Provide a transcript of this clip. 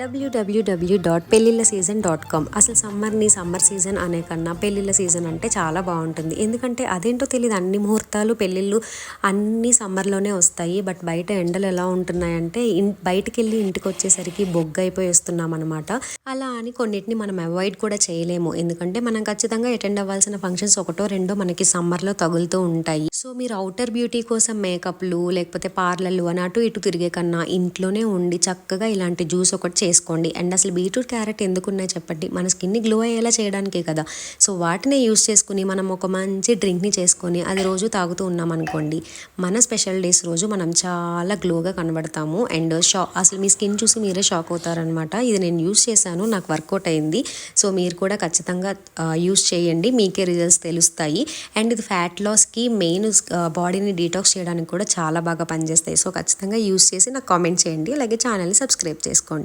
డబ్ల్యూడబ్ల్యూడబ్ల్యూ dot పెళ్ళిళ్ళ season dot com అసలు సమ్మర్ని సమ్మర్ సీజన్ అనే కన్నా పెళ్ళిళ్ళ సీజన్ అంటే చాలా బాగుంటుంది. ఎందుకంటే అదేంటో తెలియదు అన్ని ముహూర్తాలు పెళ్ళిళ్ళు అన్ని సమ్మర్లోనే వస్తాయి. బట్ బయట ఎండలు ఎలా ఉంటున్నాయంటే ఇన్ బయటికి వెళ్ళి ఇంటికి వచ్చేసరికి బొగ్గ అయిపోయి వస్తున్నాం అనమాట అలా అని కొన్నిటిని మనం అవాయిడ్ కూడా చేయలేము. ఎందుకంటే మనం ఖచ్చితంగా అటెండ్ అవ్వాల్సిన ఫంక్షన్స్ ఒకటో రెండో మనకి సమ్మర్లో తగులుతూ ఉంటాయి. సో మీరు అవుటర్ బ్యూటీ కోసం మేకప్లు లేకపోతే పార్లర్లు అని అటు ఇటు తిరిగే కన్నా ఇంట్లోనే ఉండి చక్కగా ఇలాంటి జ్యూస్ ఒకటి చేసుకోండి. అండ్ అసలు బీట్రూట్ క్యారెట్ ఎందుకున్నాయి చెప్పండి? మన స్కిన్ని గ్లో అయ్యేలా చేయడానికే కదా. సో వాటినే యూస్ చేసుకుని మనం ఒక మంచి డ్రింక్ని చేసుకొని అది రోజు తాగుతూ ఉన్నాం అనుకోండి మన స్పెషల్ డేస్ రోజు మనం చాలా గ్లోగా కనబడతాము. అండ్ షా అసలు మీ స్కిన్ చూసి మీరే షాక్ అవుతారనమాట ఇది నేను యూస్ చేశాను నాకు వర్కౌట్ అయింది. సో మీరు కూడా ఖచ్చితంగా యూస్ చేయండి మీకే రిజల్ట్స్ తెలుస్తాయి. అండ్ ఇది ఫ్యాట్ లాస్కి మెయిన్ బాడీని డీటాక్స్ చేయడానికి కూడా చాలా బాగా పనిచేస్తాయి. సో ఖచ్చితంగా యూస్ చేసి నాకు కామెంట్ చేయండి. అలాగే ఛానల్ని సబ్స్క్రైబ్ చేసుకోండి.